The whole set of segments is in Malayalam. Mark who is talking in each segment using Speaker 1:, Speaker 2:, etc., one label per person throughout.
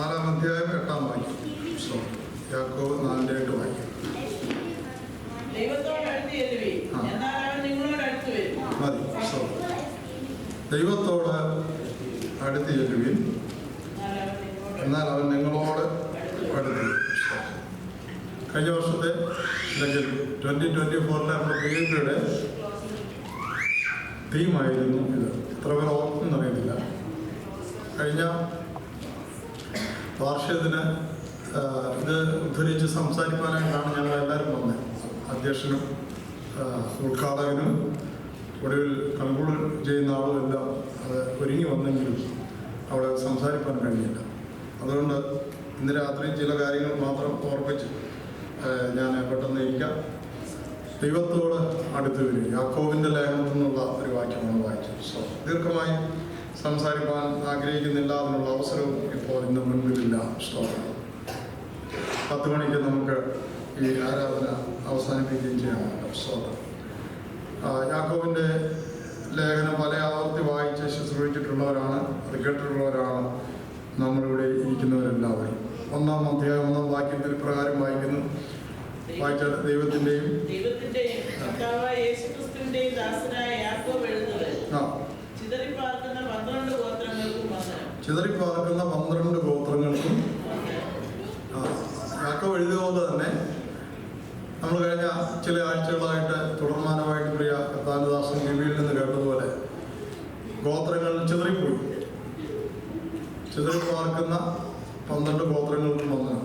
Speaker 1: നാലാം അധ്യായം എട്ടാം വായിക്കും. യാക്കോബ് നാലിന്റെ എട്ട്
Speaker 2: വായിക്കും
Speaker 1: മതി. ദൈവത്തോട് അടുത്ത് ചെല്ലുവിൻ.
Speaker 2: എന്നാൽ അവൻ നിങ്ങളോട്
Speaker 1: അടുത്ത് കഴിഞ്ഞ വർഷത്തെ അല്ലെങ്കിൽ ട്വന്റി ട്വന്റി ഫോറിലെ നമ്മുടെ പി തീമായിരുന്നു ഇത്. എത്ര പേർ ഓർക്കുന്നറിയത്തില്ല കഴിഞ്ഞ വാർഷികത്തിന് ഇത് ഉദ്ധരിച്ച് സംസാരിക്കാനായിട്ടാണ് ഞങ്ങൾ എല്ലാവരും വന്നത്. അധ്യക്ഷനും ഉദ്ഘാടകനും ഒടുവിൽ കൺക്ലൂഡ് ചെയ്യുന്ന ആളും എല്ലാം അത് ഒരുങ്ങി വന്നെങ്കിലും അവിടെ സംസാരിക്കാൻ കഴിഞ്ഞില്ല. അതുകൊണ്ട് ഇന്ന് രാത്രി ചില കാര്യങ്ങൾ മാത്രം ഓർപ്പിച്ച് ഞാൻ പെട്ടെന്ന് ഇരിക്കാം. ദൈവത്തോട് അടുത്ത് വരും യാക്കോവിന്റെ ലേഖനത്തിൽ നിന്നുള്ള ഒരു വാക്യമാണ് വായിച്ചത്. സോ ദീർഘമായി സംസാരിക്കാൻ ആഗ്രഹിക്കുന്നില്ല എന്നുള്ള അവസരവും ഇപ്പോൾ ഇന്ന് മുൻപിലില്ല. സ്തോത്രം പത്ത് മണിക്ക് നമുക്ക് ഈ ആരാധന അവസാനിപ്പിക്കുകയും ചെയ്യാം. സ്തോത്രം യാക്കോവിന്റെ ലേഖനം പല ആവർത്തി വായിച്ച് ശുശ്രൂഷിച്ചിട്ടുള്ളവരാണ് അത് കേട്ടിട്ടുള്ളവരാണ് നമ്മളിവിടെ ഇരിക്കുന്നവരെല്ലാവരും. ഒന്നാം അധ്യായം ഒന്നാം വാക്യത്തിൽ പ്രകാരം വായിക്കുന്നു. വായിച്ചാൽ ദൈവത്തിന്റെയും
Speaker 2: ദൈവത്തിന്റെയും കർത്താവായ യേശുക്രിസ്തുവിന്റെയും ദാസനായ യാക്കോബ് എഴുതുന്നത്.
Speaker 1: ആ
Speaker 2: ചിതറിപ്പാർക്കുന്ന പന്ത്രണ്ട് ഗോത്രങ്ങൾക്കും വന്ദനം
Speaker 1: ചിതറിപ്പാർക്കുന്ന പന്ത്രണ്ട് ഗോത്രങ്ങൾക്കും ഒക്കെ എഴുതിയ തന്നെ നമ്മൾ കഴിഞ്ഞ ചില ആഴ്ചകളായിട്ട് തുടർമാനമായിട്ട് പ്രിയ കർത്താനദാസൻ ഗവിയിൽ നിന്ന് കേട്ടതുപോലെ ഗോത്രങ്ങൾ ചിതറിപ്പോയി. ചിതറിപ്പാർക്കുന്ന പന്ത്രണ്ട് ഗോത്രങ്ങൾക്കും വന്നു.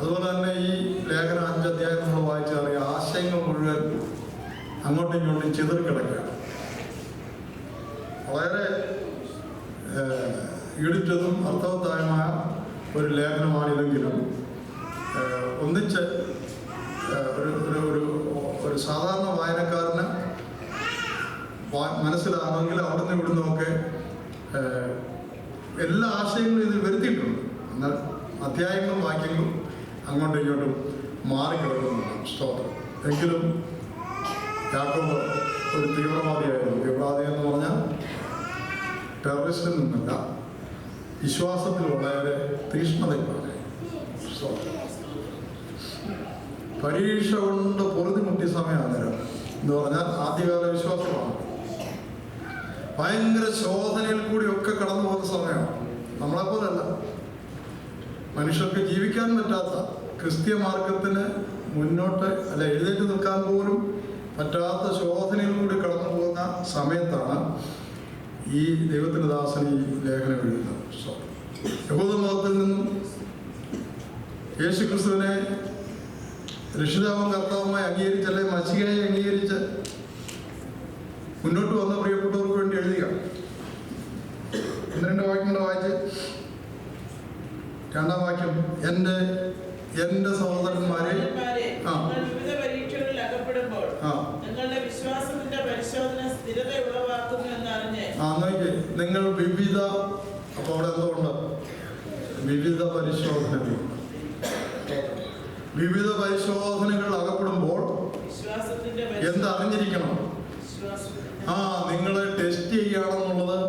Speaker 1: അതുപോലെ തന്നെ ഈ ലേഖന അഞ്ചധ്യായം നമ്മൾ വായിച്ചറിയാം ആശയങ്ങൾ മുഴുവൻ അങ്ങോട്ടും ഇങ്ങോട്ടും ചിതറിക്കിടക്കുകയാണ്. വളരെ ഈടുറ്റതും അർത്ഥവത്തായമായ ഒരു ലേഖനമാണിതെങ്കിലും ഒന്നിച്ച് ഒരു ഒരു ഒരു സാധാരണ വായനക്കാരന് മനസ്സിലാകണമെങ്കിൽ അവിടുന്ന് ഇവിടുന്നൊക്കെ ഏഹ്, എല്ലാ ആശയങ്ങളും ഇതിൽ വരുത്തിയിട്ടുണ്ട്. എന്നാൽ അധ്യായങ്ങളും വാക്യങ്ങളും അങ്ങോട്ടും ഇങ്ങോട്ടും മാറിക്കിടക്കുന്നുണ്ട്. സ്തോത്രം. എങ്കിലും യാക്കോബ് ഒരു തീവ്രവാദിയായിരുന്നു. തീവ്രവാദി എന്ന് പറഞ്ഞാൽ ടെററിസ്റ്റിൽ നിന്നല്ല വിശ്വാസത്തിൽ വളരെ സ്തോത്രം. പരീക്ഷ കൊണ്ട് പൊറുതിമുട്ടിയ സമയമാണ് എന്ന് പറഞ്ഞാൽ ആദ്യകാല വിശ്വാസമാണ്. ഭയങ്കര ശോധനയിൽ കൂടി ഒക്കെ കടന്നു പോകുന്ന സമയമാണ്. നമ്മളെ പോലല്ല മനുഷ്യർക്ക് ജീവിക്കാൻ പറ്റാത്ത ക്രിസ്തീയ മാർഗത്തിന് മുന്നോട്ട് അല്ല എഴുന്നേറ്റ് നിൽക്കാൻ പോലും പറ്റാത്ത ശോധനയിൽ കൂടി കടന്നു പോകുന്ന സമയത്താണ് ഈ ദൈവത്തിന്റെ ദാസൻ ഈ ലേഖനം എഴുതുന്നത് യഹൂദ മതത്തിൽ നിന്നും യേശു ക്രിസ്തുവിനെ രക്ഷിതാവും കർത്താവുമായി അംഗീകരിച്ച് അല്ലെ മസികയെ അംഗീകരിച്ച് മുന്നോട്ട് വന്ന പ്രിയപ്പെട്ടവർക്ക് വേണ്ടി എഴുതുക ഒന്ന് രണ്ട് വാക്യങ്ങൾ വായിച്ച് രണ്ടാം വാക്യം എന്റെ എന്റെ സഹോദരന്മാരെ, ആ.
Speaker 2: പരീക്ഷകളിൽ നിങ്ങളുടെ വിശ്വാസത്തിന്റെ പരിശോധന സ്ഥിരത ഉളവാക്കുന്നു എന്നറിഞ്ഞ്
Speaker 1: നിങ്ങൾ വിവിധ അപ്പോൾ അവിടെ എന്തുകൊണ്ട് വിവിധ പരിശോധന വിവിധ പരിശോധനകൾ അകപ്പെടുമ്പോൾ
Speaker 2: വിശ്വാസത്തിന്റെ
Speaker 1: എന്ത് അറിഞ്ഞിരിക്കണം? ആ നിങ്ങളെ ടെസ്റ്റ് ചെയ്യുകയാണെന്നുള്ളത്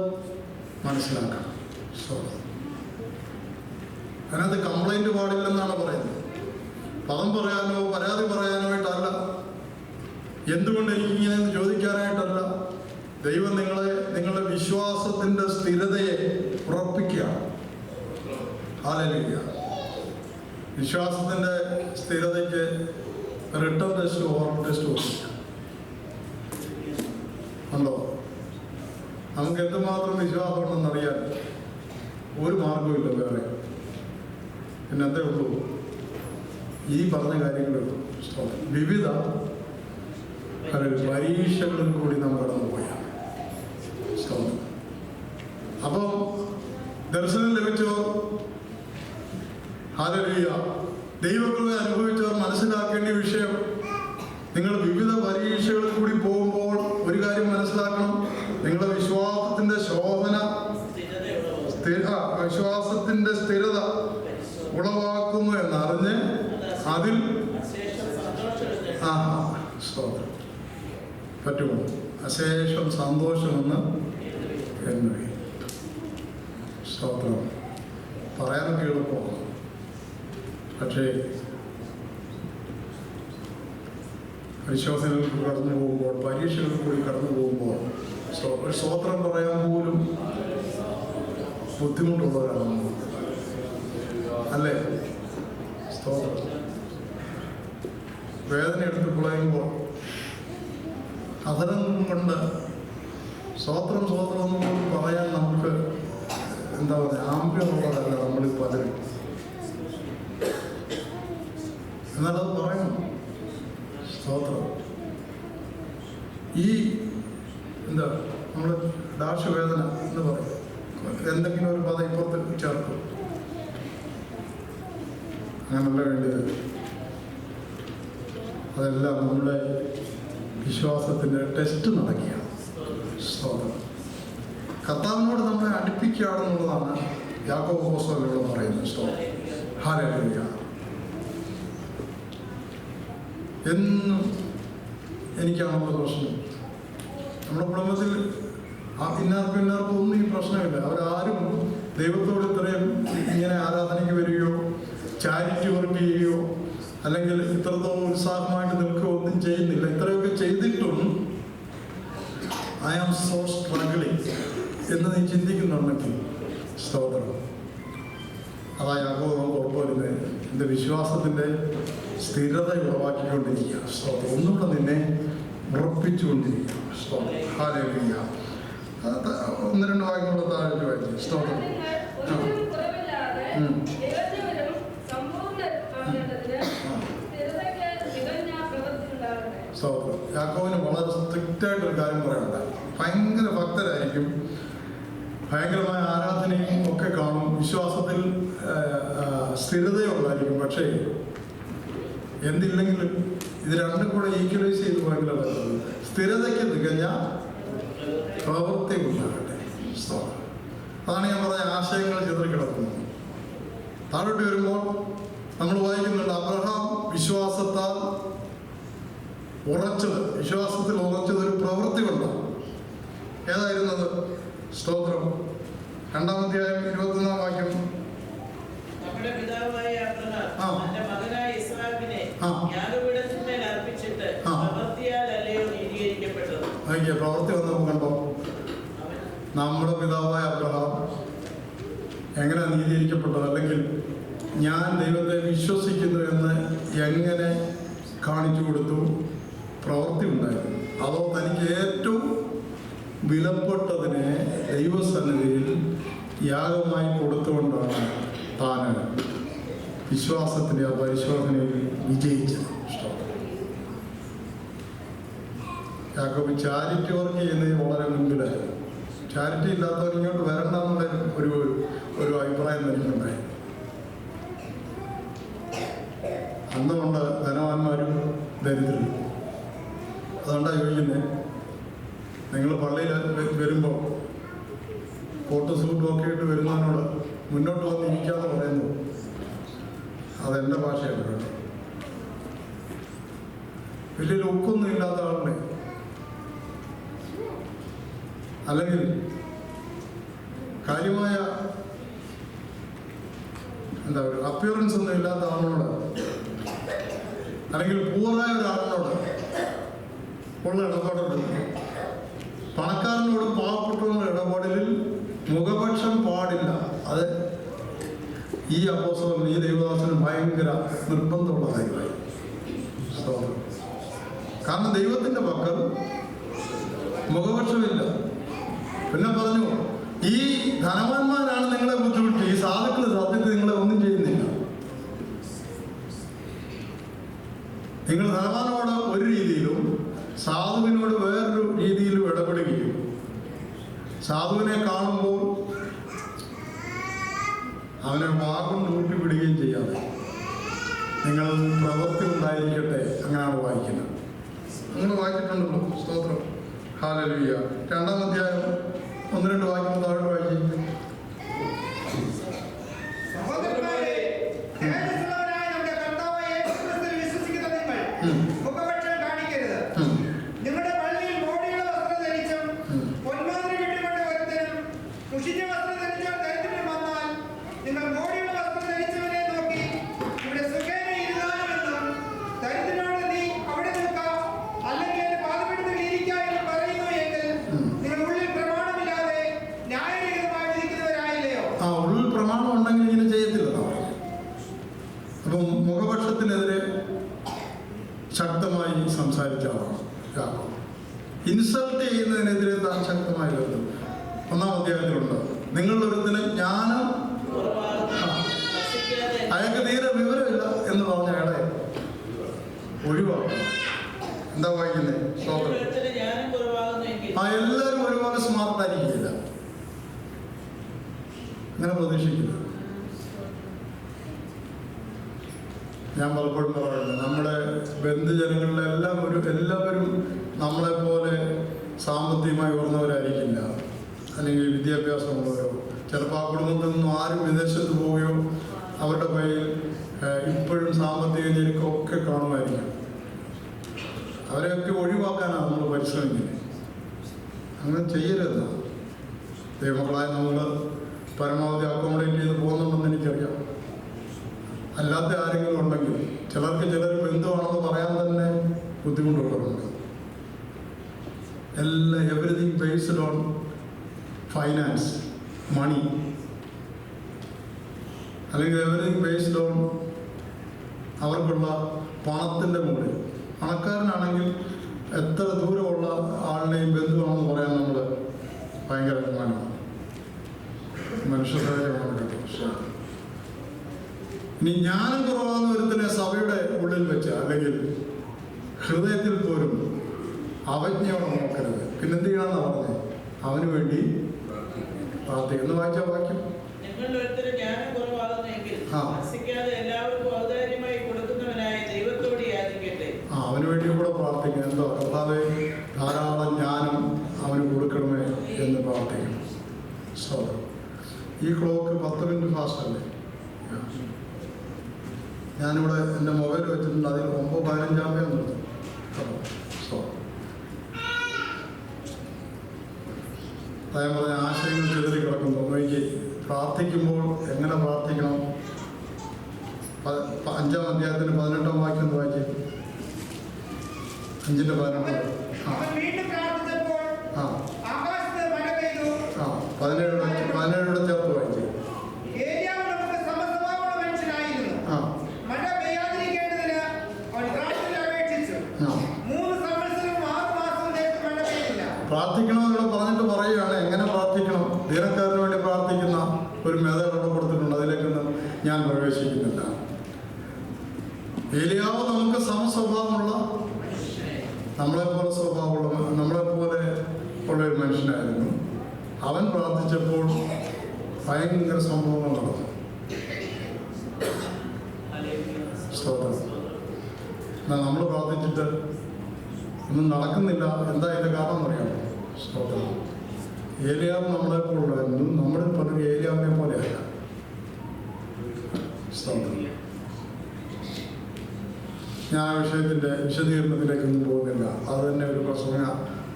Speaker 1: മനസ്സിലാക്കണം. അതിനകത്ത് കംപ്ലൈന്റ് പാടില്ലെന്നാണ് പറയുന്നത്. പദം പറയാനോ പരാതി പറയാനോ ആയിട്ടല്ല. എന്തുകൊണ്ട് ഇങ്ങനെ ചോദിക്കാനായിട്ടല്ല? ദൈവം നിങ്ങളെ നിങ്ങളുടെ വിശ്വാസത്തിന്റെ സ്ഥിരതയെ ഉറപ്പിക്കുകയാണ്. ആലലിക്കുക വിശ്വാസത്തിന്റെ സ്ഥിരതയ്ക്ക് റിട്ടേൺ ടെസ്റ്റ് ഓറൽ ടെസ്റ്റ് കൊടുക്കുക ഉണ്ടോ? നമുക്ക് എന്തുമാത്രം വിശ്വാസമുണ്ടെന്ന് അറിയാൻ ഒരു മാർഗമില്ല വേറെ. പിന്നെ എന്തേ ഉള്ളൂ? ഈ പറഞ്ഞ കാര്യങ്ങളുള്ളൂ വിവിധ പരീക്ഷകളിൽ കൂടി നമ്മൾ കടന്നു പോയാണ്. സ്തോത്രം. അപ്പം ദർശനം ലഭിച്ചോ? ഹാലലിയ ദൈവകൃപ അനുഭവിച്ചവർ മനസ്സിലാക്കേണ്ട വിഷയം നിങ്ങൾ വിവിധ പരീക്ഷകളിൽ കൂടി പോകുമ്പോൾ ഒരു കാര്യം മനസ്സിലാക്കണം. നിങ്ങളുടെ വിശ്വാസത്തിന്റെ
Speaker 2: ശോഭന
Speaker 1: സ്ഥിര വിശ്വാസത്തിന്റെ സ്ഥിരത ഉളവാക്കുന്നു എന്നറിഞ്ഞ് അതിൽ ആ പറ്റുമോ? അശേഷം സന്തോഷമെന്ന് എന്ന്. സ്തോത്രം. പറയാനൊക്കെ എളുപ്പമാണ് പക്ഷേ പരിശോധനകൾക്ക് കടന്നു പോകുമ്പോൾ പരീക്ഷകൾ കൂടി കടന്നു പോകുമ്പോൾ ഒരു സ്വോത്രം പറയാൻ പോലും ബുദ്ധിമുട്ടുള്ളവരാണ്. അല്ലേ? സ്തോത്രം. വേദന എടുത്ത് കുളയുമ്പോൾ അതരം കൊണ്ട് സ്വോത്രം സ്വോത്രം എന്ന് പോലും പറയാൻ നമുക്ക് എന്താ പറയുക ആംബ്യമുള്ളതല്ല നമ്മളിൽ പലരും എന്നാലത് പറയണം സ്തോത്രം. ഈ എന്താ നമ്മൾ ദാർശവേദന എന്ന് പറയും. എന്തെങ്കിലും ഒരു പദം ഇപ്പുറത്ത് ചേർക്കും. അങ്ങനല്ല വേണ്ടത് അതെല്ലാം നമ്മുടെ വിശ്വാസത്തിന്റെ ടെസ്റ്റ് നടക്കുകയാണ്. സ്തോത്രം. കർത്താവിനോട് നമ്മളെ അടുപ്പിക്കുകയാണെന്നുള്ളതാണ് യാക്കോ പുസ്തകത്തിലൂടെ പറയുന്നത്. സ്തോത്രം. ഹാലൂയ എന്നും എനിക്കാണുള്ള പ്രശ്നം. നമ്മുടെ കുടുംബത്തിൽ ഇന്നാർക്കും ഇന്നാർക്കും ഒന്നും ഈ പ്രശ്നമില്ല. അവരാരും ദൈവത്തോട് ഇത്രയും ഇങ്ങനെ ആരാധനയ്ക്ക് വരികയോ ചാരിറ്റി വർക്ക് ചെയ്യുകയോ അല്ലെങ്കിൽ ഇത്രത്തോളം ഉത്സാഹമായിട്ട് നിൽക്കുക ഒന്നും ചെയ്യുന്നില്ല. ഇത്രയൊക്കെ ചെയ്തിട്ടും ഐ ആം സോ സ്ട്രഗിളിങ് എന്ന് നീ ചിന്തിക്കുന്നുണ്ടെങ്കിൽ സ്തോത്രം അതാ നമുക്ക് കുഴപ്പമില്ല എന്റെ വിശ്വാസത്തിന്റെ സ്ഥിരത ഉളവാക്കിക്കൊണ്ടിരിക്കുക. സ്തോത്രം ഒന്നുകൂടെ നിന്നെ ഉറപ്പിച്ചുകൊണ്ടിരിക്കുക. സ്തോത്രം ഒന്ന് രണ്ട് വാക്യങ്ങളുടെ താഴെ വായിച്ചു സ്തോത്രം ഉം.
Speaker 3: നിറഞ്ഞവരും സമ്പൂർണമാകേണ്ടതിന്
Speaker 1: ആ.
Speaker 3: സ്ഥിരതയ്ക്ക് തികഞ്ഞ പ്രവൃത്തി ഉണ്ടാകട്ടെ
Speaker 1: യാക്കോവിന് വളരെ സ്ട്രിക്റ്റ് ആയിട്ടൊരു കാര്യം പറയാനുണ്ട്. ഭയങ്കര ഭക്തരായിരിക്കും. ഭയങ്കരമായ ആരാധനയും ഒക്കെ കാണും. വിശ്വാസത്തിൽ സ്ഥിരതയുള്ളതായിരിക്കും. പക്ഷേ എന്തില്ലെങ്കിലും ഇത് രണ്ടും കൂടെ ഈക്വലൈസ് ചെയ്ത് ഭയങ്കര സ്ഥിരതയ്ക്ക് തികഞ്ഞ പ്രവൃത്തി ഉണ്ടാകട്ടെ അതാണ് ഞാൻ പറഞ്ഞ ആശയങ്ങൾ ചിതറിക്കിടക്കുന്നത്. താഴോട്ട് വരുമ്പോൾ നമ്മൾ വായിക്കുന്നുണ്ട് അബ്രഹാം വിശ്വാസത്താൽ ഉറച്ചത് വിശ്വാസത്തിൽ ഉറച്ചത് ഒരു പ്രവൃത്തി കൊണ്ടാണ് ഏതായിരുന്നത്? സ്തോത്രം. രണ്ടാമധ്യായം ഇരുപത്തൊന്നാം വാക്യം. പ്രവൃത്തി വന്നപ്പോൾ കണ്ടോ? നമ്മുടെ പിതാവായ അബ്രഹാം എങ്ങനെ നീതീകരിക്കപ്പെട്ടത്? അല്ലെങ്കിൽ ഞാൻ ദൈവത്തെ വിശ്വസിക്കുന്നു എന്ന് എങ്ങനെ കാണിച്ചു കൊടുത്തു? പ്രവൃത്തി ഉണ്ടായിരുന്നു. അതോ തനിക്ക് ഏറ്റവും വിലപ്പെട്ടതിനെ ദൈവസന്നിധിയിൽ യാഗമായി കൊടുത്തുകൊണ്ടാണ് താൻ വിശ്വാസത്തിന്റെ ആ പരിശോധനയിൽ വിജയിച്ചത്. യാക്കോബ് ചാരിറ്റി വർക്ക് ചെയ്യുന്നതിന് വളരെ മുൻപിലായിരുന്നു ചാരിറ്റി ഇല്ലാത്തവർ ഇങ്ങോട്ട് വരണ്ട എന്നുള്ള ഒരു ഒരു- ഒരു അഭിപ്രായം എനിക്കുണ്ടായിരുന്നു അന്നുകൊണ്ട് ധനവാന്മാരും ദരിദ്രരും. അതുകൊണ്ടാണ് ചോദിക്കുന്നത് നിങ്ങൾ പള്ളിയിൽ വരുമ്പോൾ കോട്ട് സൂട്ടും ഒക്കെ ഇട്ട് വരുന്നതിനോട് മുന്നോട്ട് വന്ന് ഇരിക്കാതെ പറയുന്നു. അതെന്റെ ഭാഷയാണ് കേട്ടോ. വലിയ ലുക്കൊന്നും ഇല്ലാത്ത ആളുടെ അല്ലെങ്കിൽ കാര്യമായ എന്താ പറയുക അപ്പിയറൻസ് ഒന്നും ഇല്ലാത്ത ആളിനോട് അല്ലെങ്കിൽ പൂർണമായ ഒരാളിനോട് ഉള്ള ഇടപെടൽ പണക്കാരനോട് പാവപ്പെട്ടവരുടെ ഇടപെടലിൽ മുഖപക്ഷം പാടില്ല. അത് ഈ അപ്പോസ്തലൻ ഈ ദൈവദാസന് ഭയങ്കര നിർബന്ധമുള്ള കാര്യമായി. കാരണം ദൈവത്തിന്റെ പക്കൽ മുഖപക്ഷമില്ല. പിന്നെ പറഞ്ഞു ഈ ധനവാന്മാരാണ് നിങ്ങളെ ബുദ്ധിമുട്ടി ഈ സാധുക്കൾ സത്യത്തിൽ നിങ്ങളെ ഒന്നും ചെയ്യുന്നില്ല. നിങ്ങൾ ധനവാനോട് ഒരു രീതിയിലും സാധുവിനോട് വേറൊരു രീതിയിലും ഇടപെടുകയും സാധുവിനെ കാണുമ്പോൾ അവനെ വാഗം കൂട്ടിവിടുകയും ചെയ്യാതെ നിങ്ങൾ പ്രവൃത്തി ഉണ്ടായിരിക്കട്ടെ അങ്ങനെയാണ് വായിക്കുന്നത്. അങ്ങനെ വായിച്ചിട്ടുണ്ടല്ലോ സ്തോത്രം. ഹാലലുയ്യ രണ്ടാം അധ്യായം ഒന്ന് രണ്ട് വായിക്കുമ്പോൾ താഴെ വായിക്കും
Speaker 4: സഹോദരന്മാരെ, തേജസ്സുള്ളവനായ നമ്മുടെ കർത്താവായ യേശുക്രിസ്തുവിൽ വിശ്വസിക്കുന്ന നിങ്ങൾ
Speaker 1: ഉം.
Speaker 4: മുഖപക്ഷം കാണിക്കരുത്.
Speaker 1: ഉം.
Speaker 4: നിങ്ങളുടെ പള്ളിയിൽ മോടിയുള്ള വസ്ത്രം ധരിച്ചും
Speaker 1: ഉം.
Speaker 4: പൊന്മാതിരി വിട്ടുകൊണ്ട് ഒരുത്തനും മുഷിഞ്ഞ വസ്ത്രം ധരിച്ചാൽ ദരിദ്രനും വന്നാൽ നിങ്ങൾ മോടി
Speaker 1: സംസാരിച്ച ആളാണ് യാക്കോബ് ഇൻസൾട്ട് ചെയ്യുന്നതിനെതിരെ താൻ ശക്തമായി വരുന്നു ഒന്നാം അധ്യായത്തിലുണ്ട് നിങ്ങളൊരുത്തിന് ജ്ഞാനം
Speaker 2: കുറവാകുന്നു ഭക്ഷിക്കാതെ
Speaker 1: അയാൾക്ക് തീരെ വിവരമില്ല എന്ന് പറഞ്ഞ അയാളെ ഒഴിവാ എന്താ വായിക്കുന്നത് ആ എല്ലാവരും ഒരുപോലെ സ്മാർട്ട് ആയിരിക്കില്ല. അങ്ങനെ പ്രതീക്ഷിക്കുന്നു. ഞാൻ പലപ്പോഴും പറയുന്നത് നമ്മുടെ ബന്ധുജനങ്ങളിലെല്ലാം ഒരു എല്ലാവരും നമ്മളെ പോലെ സാമ്പത്തികമായി ഉയർന്നവരായിരിക്കില്ല. അല്ലെങ്കിൽ വിദ്യാഭ്യാസമുള്ളവരോ ചിലപ്പോൾ ആ കുടുംബത്തിൽ നിന്നും ആരും വിദേശത്ത് പോവുകയോ അവരുടെ കയ്യിൽ ഇപ്പോഴും സാമ്പത്തിക ഞെരുക്കമൊക്കെ കാണുമായിരിക്കും. അവരെയൊക്കെ ഒഴിവാക്കാനാണ് നമ്മൾ പരിശ്രമിക്കുന്നത്. അങ്ങനെ ചെയ്യരുത്. ദൈവമക്കളായ നമ്മൾ പരമാവധി അക്കോമഡേറ്റ് ചെയ്ത് പോകുന്നുണ്ടെന്ന് എനിക്കറിയാം. അല്ലാത്ത ആരെങ്കിലും ഉണ്ടെങ്കിൽ ചിലർക്ക് ചിലർ ബന്ധുവാണെന്ന് പറയാൻ തന്നെ ബുദ്ധിമുട്ടുള്ളവരുണ്ട്. എല്ലാം everything based on finance money അല്ലെങ്കിൽ എവറിങ് ബേസ്ഡ് ഓൺ അവർക്കുള്ള പണത്തിന്റെ മുകളിൽ പണക്കാരനാണെങ്കിൽ എത്ര ദൂരമുള്ള ആളിനെയും ബന്ധുവാണെന്ന് പറയാൻ നമ്മൾ ഭയങ്കര അഭിമാനമാണ്. മനുഷ്യസഹജമാണ്. ഇനി ജ്ഞാനം കുറവാകുന്ന ഒരുത്തിനെ സഭയുടെ ഉള്ളിൽ വെച്ച് അല്ലെങ്കിൽ ഹൃദയത്തിൽ പോലും അവജ്ഞയോടെ നോക്കരുത്. പിന്നെന്ത് ചെയ്യണമെന്ന് പറഞ്ഞത്? അവന് വേണ്ടി പ്രാർത്ഥിക്കുന്നു വായിച്ച വാക്യം
Speaker 2: നിങ്ങളിൽ ഒരുത്തരും ജ്ഞാനം കുറവാകുന്നെങ്കിൽ. എല്ലാവർക്കും ഔദാര്യമായി കൊടുക്കുന്നവനായ ദൈവത്തോട് യാചിക്കട്ടെ.
Speaker 1: അവന് വേണ്ടി കൂടെ പ്രാർത്ഥിക്കണം എന്തോ കർത്താവെ ധാരാളം ജ്ഞാനം അവന് കൊടുക്കണമേ എന്ന് പ്രാർത്ഥിക്കണം സോ ഈ ക്ലോക്ക് പത്ത് മിനിറ്റ് ഫാസ്റ്റ് അല്ലേ? ഞാനിവിടെ എന്റെ മൊബൈൽ വെച്ചിട്ടുണ്ട്. അതിൽ ഒമ്പത് പതിനഞ്ചാമേ നിർത്തും സോ അതായത് പറഞ്ഞ ആശയങ്ങൾ ചിതറി കിടക്കുന്നു. നോക്കി പ്രാർത്ഥിക്കുമ്പോൾ എങ്ങനെ പ്രാർത്ഥിക്കണം? അഞ്ചാം അധ്യായത്തിന് പതിനെട്ടാം വാക്യം ഒന്ന് വായിക്കും. അഞ്ചിന്റെ പതിനെട്ട് ആ പതിനേഴ് വായിച്ച് പതിനേഴോടെ ചേർത്ത് വായിച്ചു
Speaker 4: ഏലിയാവ് നമുക്ക് സമസ്വഭാവമുള്ള മനുഷ്യനായിരുന്നു
Speaker 1: ആ
Speaker 4: മഴ പെയ്യാതിരിക്കേണ്ടതിന് അവൻ പ്രാർത്ഥന അപേക്ഷിച്ചു
Speaker 1: ആ
Speaker 4: മൂന്ന് സംവത്സരവും ആറ് മാസവും നേരത്തെ മഴ പെയ്തില്ല
Speaker 1: പ്രാർത്ഥിക്കണമെന്നുള്ള പറഞ്ഞിട്ട് പറയുകയാണ് എങ്ങനെ പ്രാർത്ഥിക്കണം ദീനക്കാരന് വേണ്ടി പ്രാർത്ഥിക്കുന്ന ഒരു മെതഡ് അവിടെ കൊടുത്തിട്ടുണ്ട് അതിലേക്കൊന്നും ഞാൻ പ്രവേശിക്കുന്നില്ല. ഏലിയാവ് നമുക്ക് സമസ്വഭാവമുള്ള നമ്മളെപ്പോലെ സ്വഭാവമുള്ള നമ്മളെപ്പോലെ ഉള്ള ഒരു മനുഷ്യനായിരുന്നു. അവൻ പ്രാർത്ഥിച്ചപ്പോൾ ഭയങ്കര സംഭവങ്ങൾ നടന്നു. സ്തോത്രം. നമ്മൾ പ്രാർത്ഥിച്ചിട്ട് ഒന്നും നടക്കുന്നില്ല. എന്താ ഇതിന്റെ കാരണം അറിയാമോ? സ്തോത്രം. ഏലിയാവ് നമ്മളെ പോലുള്ളായിരുന്നു നമ്മുടെ പലരും ഏലിയാവിനെ പോലെയല്ല. ഞാൻ ആ വിശദീകരണത്തിലേക്ക് വിശദീകരണത്തിലേക്കൊന്നും പോകുന്നില്ല. അത് തന്നെ ഒരു പ്രസംഗ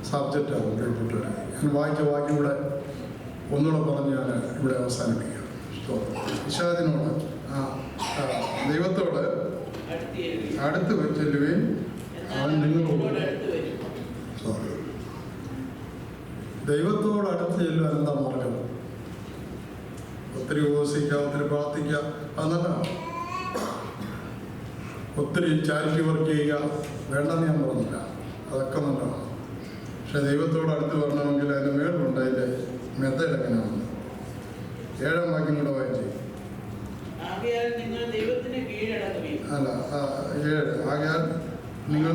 Speaker 1: സബ്ജക്റ്റാകും കേട്ടിട്ട്. ഞാൻ വായിച്ച വാക്യം ഇവിടെ ഒന്നുകൂടെ പറഞ്ഞ് ഞാൻ ഇവിടെ അവസാനിപ്പിക്കാം. വിശാദിനോട് ആ ദൈവത്തോട് അടുത്ത് ചെല്ലുകയും അവൻ നിങ്ങളോട് സോറി. ദൈവത്തോട് അടുത്ത് ചെല്ലുവാൻ എന്താ മാർഗം? ഒത്തിരി ഉപസിക്കാം ഒത്തിരി പ്രാർത്ഥിക്കുക അത് നല്ലതാണ് ഒത്തിരി ചാരിറ്റി വർക്ക് ചെയ്യുക വേണ്ടെന്ന് ഞാൻ പറഞ്ഞില്ല. അതൊക്കെ നല്ലതാണ്. പക്ഷെ ദൈവത്തോട് അടുത്ത് വരണമെങ്കിൽ അതിന്റെ മേളുണ്ട് അതിന്റെ മെത്തേഡ് എങ്ങനെയാണ് ഏഴാം വാക്യം കൂടെ വായിച്ചു. അല്ല ആ, ഏഴ്. ആകയാൽ നിങ്ങൾ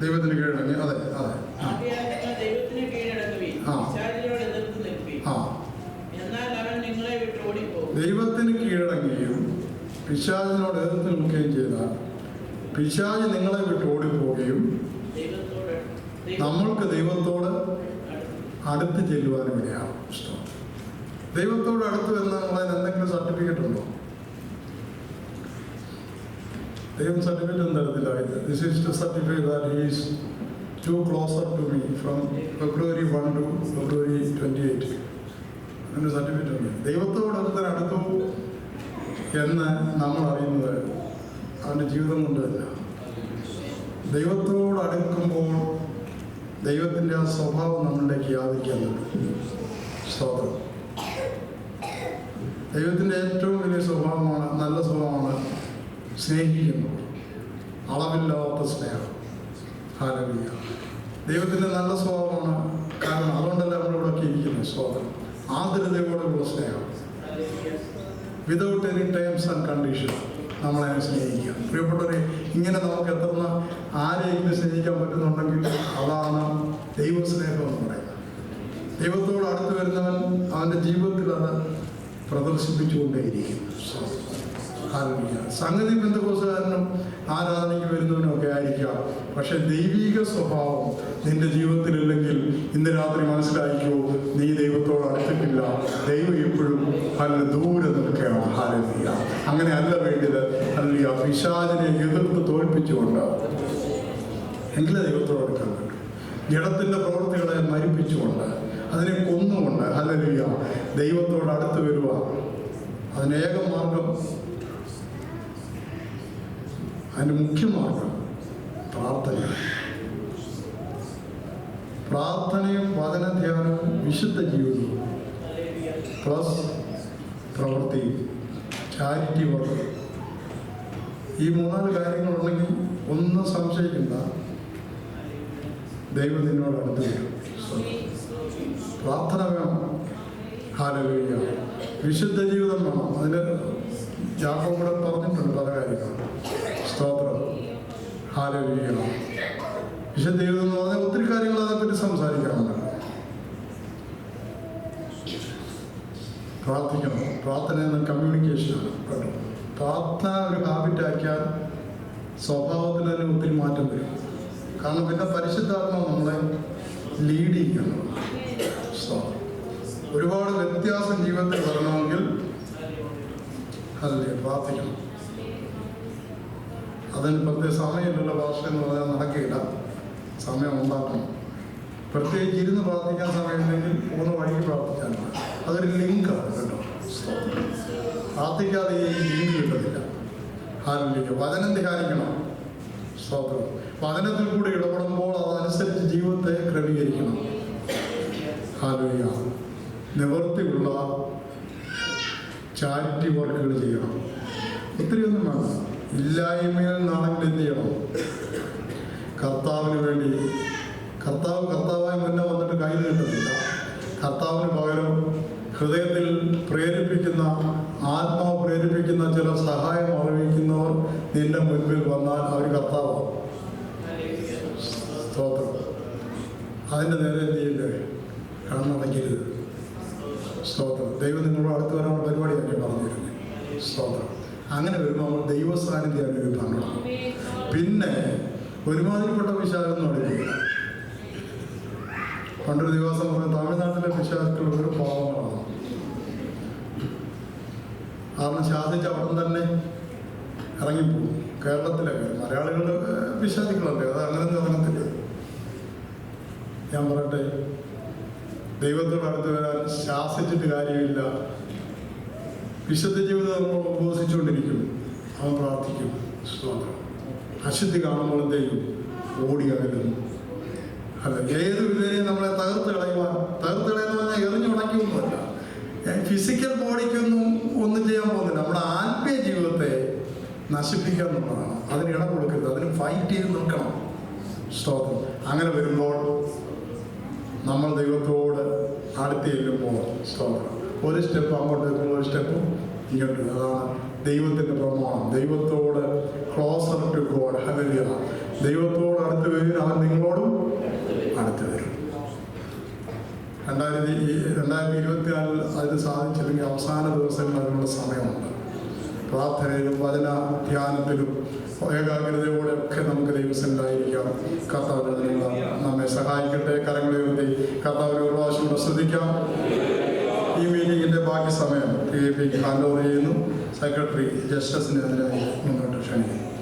Speaker 1: ദൈവത്തിന് കീഴടങ്ങി. അതെ അതെ. ആ, ആ.
Speaker 2: പിശാചിനോട് എതിർത്ത് നിൽക്കുകയും
Speaker 1: ആ
Speaker 2: എന്നാൽ അവൻ നിങ്ങളെ വിട്ട് ഓടിപ്പോകും
Speaker 1: ദൈവത്തിന് കീഴടങ്ങുകയും പിശാചിനോട് എതിർത്ത് നിൽക്കുകയും ചെയ്താൽ പിശാജ് നിങ്ങളെ വിട്ട് ഓടിപ്പോവുകയും നമ്മൾക്ക് ദൈവത്തോട്
Speaker 2: അടുത്ത്
Speaker 1: ചെല്ലുവാനും ഇടയാവും ഇഷ്ടം ദൈവത്തോട് അടുത്ത് വരുന്നതിന് എന്തെങ്കിലും സർട്ടിഫിക്കറ്റ് ഉണ്ടോ? ദൈവം സർട്ടിഫിക്കറ്റ് ഒന്നും തരത്തില്ല. This is to certify that he's too closer to me from February one to February twenty eight അങ്ങനെ സർട്ടിഫിക്കറ്റ് ഉണ്ട്. ദൈവത്തോട് ഒരുത്തൻ അടുത്തു എന്ന് നമ്മൾ അറിയുന്നത് അവന്റെ ജീവിതം കൊണ്ട് തന്നെ ദൈവത്തോട് അടുക്കുമ്പോൾ ദൈവത്തിന്റെ ആ സ്വഭാവം നമ്മളിലേക്ക് യാതിക്കാൻ സ്വഭാവം സ്തോത്രം. ദൈവത്തിന്റെ ഏറ്റവും വലിയ സ്വഭാവമാണ് നല്ല സ്വഭാവമാണ് സ്നേഹിക്കുന്നത് അളവില്ലാത്ത സ്നേഹം. ഹാരവിയ ദൈവത്തിന്റെ നല്ല സ്വഭാവമാണ് കാരണം അതുകൊണ്ടല്ല നമ്മളിവിടെ ഒക്കെ ഇരിക്കുന്നത്? സ്വതന്ത്രം ആദരതയോടുള്ള സ്നേഹം. Without any terms and condition നമ്മളെ സ്നേഹിക്കുക. പ്രിയപ്പെട്ടവരെ ഇങ്ങനെ നമുക്ക് എത്തുന്ന ആരെയെങ്കിലും സ്നേഹിക്കാൻ പറ്റുന്നുണ്ടെങ്കിൽ അതാണ് ദൈവസ്നേഹം എന്ന് പറയുന്നത്. ദൈവത്തോട് അടുത്ത് വരുന്നവൻ അവന്റെ ജീവിതത്തിൽ അത് പ്രദർശിപ്പിച്ചുകൊണ്ടേയിരിക്കും. സംഗതി ബന്ധുക്കോസുകാരനും ആരാധനയ്ക്ക് വരുന്നവനൊക്കെ ആയിരിക്കാം. പക്ഷെ ദൈവിക സ്വഭാവം നിന്റെ ജീവിതത്തിലില്ലെങ്കിൽ ഇന്ന് രാത്രി മനസ്സിലായിക്കോ നീ ദൈവത്തോട് അടുത്തിട്ടില്ല. ദൈവം എപ്പോഴും നല്ല ദൂരെ നിൽക്കുകയാണ്. ഹാലലിയ അങ്ങനെ അല്ല വേണ്ടത്. അല്ല പിശാചിനെ എതിർത്ത് തോൽപ്പിച്ചുകൊണ്ട് എങ്കിലേ ദൈവത്തോട് അടുക്കാൻ പറ്റും ജഡത്തിന്റെ പ്രവൃത്തികളെ മരിപ്പിച്ചുകൊണ്ട് അതിനെ കൊന്നുകൊണ്ട് ഹല്ലേലൂയ ദൈവത്തോട് അടുത്ത് വരുവാ അതിനേക മാർഗം അതിന് മുഖ്യമാർഗം പ്രാർത്ഥന. പ്രാർത്ഥനയും വചനധ്യാനവും വിശുദ്ധ ജീവിതവും പ്ലസ് പ്രവൃത്തി ചാരിറ്റി വർക്ക്. ഈ മൂന്നാൽ കാര്യങ്ങളുണ്ടെങ്കിൽ ഒന്നും സംശയിക്കണ്ട. ദൈവം അടുത്ത് പ്രാർത്ഥന വേണം. ഹാലവീയ വിശുദ്ധ ജീവിതം വേണം. അതിന് ജാഗ്രത പറഞ്ഞിട്ടുണ്ട് പല കാര്യങ്ങളും. സ്തോത്രം. ആലോചിക്കണം വിശുദ്ധ ജീവിതം എന്ന് പറഞ്ഞാൽ ഒത്തിരി കാര്യങ്ങൾ അതേപ്പറ്റി സംസാരിക്കാറുണ്ട് പ്രാർത്ഥിക്കണം. പ്രാർത്ഥന എന്ന കമ്മ്യൂണിക്കേഷനാണ് പ്രാർത്ഥന ഒരു ഹാബിറ്റാക്കിയാൽ സ്വഭാവത്തിൽ തന്നെ ഒത്തിരി മാറ്റം വരും. കാരണം പിന്നെ പരിശുദ്ധാത്മാവ് നമ്മളെ ലീഡ് ചെയ്യണം ഒരുപാട് വ്യത്യാസം ജീവിതത്തിൽ വരണമെങ്കിൽ അല്ലേ പ്രാർത്ഥിക്കണം. അതിന് പ്രത്യേക സമയമില്ല ഭാഷ എന്ന് പറഞ്ഞാൽ നടക്കില്ല. സമയം ഉണ്ടാക്കണം. പ്രത്യേകിച്ച് ഇരുന്ന് പ്രാർത്ഥിക്കാൻ സമയമില്ലെങ്കിൽ പോകുന്ന വഴിക്ക് പ്രാർത്ഥിക്കാനാണ് അതൊരു ലിങ്കാണ് കേട്ടോ. പ്രാർത്ഥിക്കാതെ ഈ ലിങ്ക് കിട്ടത്തില്ല ഹാലിലേക്ക് വചനം ധ്യാനിക്കണം. സ്തോത്രം. വചനത്തിൽ കൂടി ഇടപെടുമ്പോൾ അതനുസരിച്ച് ജീവിതത്തെ ക്രമീകരിക്കണം. ഹാലുയ നിവർത്തിയുള്ള ചാരിറ്റി വർക്കുകൾ ചെയ്യണം. ഒത്തിരി ഒന്നും വേണം ഇല്ലായ്മയിൽ നിന്നാണെങ്കിൽ എന്ത് ചെയ്യണം കർത്താവിന് വേണ്ടി. കർത്താവ് കർത്താവായി മുന്നേ വന്നിട്ട് കയ്യിൽ കിട്ടുന്നില്ല. കർത്താവിന് പകരം ഹൃദയത്തിൽ പ്രേരിപ്പിക്കുന്ന ആത്മാവ് പ്രേരിപ്പിക്കുന്ന ചില സഹായം അറിയിക്കുന്നവർ നിന്റെ മുൻപിൽ വന്നാൽ അവർ കർത്താവാണ് സ്തോത്രം. അതിന്റെ നേരെ എന്ത് ചെയ്യില്ലേ? കണ്ണടയ്ക്കരുത് സ്തോത്രം. ദൈവം നിങ്ങളോട് അടുത്ത് വരാനുള്ള പരിപാടിയാണ് പറഞ്ഞിരുന്നത്. സ്തോത്രം. അങ്ങനെ വരുമ്പോൾ നമ്മൾ ദൈവ സാന്നിധ്യം അനുഭവിക്കണം പിന്നെ ഒരുമാതിരിപ്പെട്ട പിശാഖ് എന്ന് പറയുന്നത് പണ്ടൊരു ദിവസം പറഞ്ഞ തമിഴ്നാട്ടിലെ പിശാചുക്കൾ ഒരു പാവങ്ങളാണ് കാരണം ശാസിച്ച് അവിടെ തന്നെ ഇറങ്ങിപ്പോകും. കേരളത്തിലൊക്കെ മലയാളികളുടെ പിശാചുക്കളല്ലേ അത് അങ്ങനെ ഇറങ്ങത്തില്ല. ഞാൻ പറയട്ടെ ദൈവത്തോട് അടുത്ത് വരാൻ ശാസിച്ചിട്ട് കാര്യമില്ല. വിശുദ്ധ ജീവിതം നമ്മൾ ഉപവസിച്ചുകൊണ്ടിരിക്കും അവൻ പ്രാർത്ഥിക്കും സ്തോത്രം അശുദ്ധി കാണുമ്പോൾ എന്ത് ചെയ്യും? ഓടി അകലുന്നു. അല്ല ഏത് വിധേനയും നമ്മളെ തകർത്ത് കളയുവാൻ തകർത്ത് കളയുന്ന പറഞ്ഞാൽ എറിഞ്ഞു ഉടയ്ക്കൊന്നുമല്ല ഫിസിക്കൽ ബോഡിക്കൊന്നും ഒന്നും ചെയ്യാൻ പോകുന്നില്ല. നമ്മുടെ ആത്മീയ ജീവിതത്തെ നശിപ്പിക്കുക എന്നുള്ളതാണ്. അതിന് ഇടം കൊടുക്കരുത്. അതിന് ഫൈറ്റ് ചെയ്ത് നിൽക്കണം. സ്തോത്രം. അങ്ങനെ വരുമ്പോൾ നമ്മൾ ദൈവത്തോട് അടുത്ത് ചെല്ലുമ്പോൾ സ്തോത്രം. ഒരു സ്റ്റെപ്പ് അങ്ങോട്ട് വെക്കുമ്പോൾ ഒരു സ്റ്റെപ്പ് ഇങ്ങോട്ട്. അതാണ് ദൈവത്തിന്റെ പ്രമാണം. ദൈവത്തോട് ക്ലോസർ ടു ഗോഡ് ഹലിയ ദൈവത്തോട് അടുത്ത് വരും. അവൻ നിങ്ങളോടും അടുത്ത് വരും. രണ്ടായിരത്തി രണ്ടായിരത്തി ഇരുപത്തി നാലിൽ അതിന് സാധിച്ചില്ലെങ്കിൽ അവസാന ദിവസങ്ങളിലുള്ള സമയമുണ്ട്. പ്രാർത്ഥനയിലും വചന ധ്യാനത്തിലും ഏകാഗ്രതയോടെ ഒക്കെ നമുക്ക് ദൈവസനിലായിരിക്കാം കർത്താവിനെ നിങ്ങൾ നമ്മെ സഹായിക്കട്ടെ. കരങ്ങളെ കർത്താവിനെ ഒരു പ്രാവശ്യം ശ്രദ്ധിക്കാം. ഈ മീറ്റിങ്ങിന്റെ ബാക്കി സമയം ടി എ പിക്ക് ഹാൻഡ് ഓവർ ചെയ്യുന്നു. സെക്രട്ടറി ജസ്റ്റിസിനെതിരായി മുന്നോട്ട് ക്ഷണിക്കുന്നു.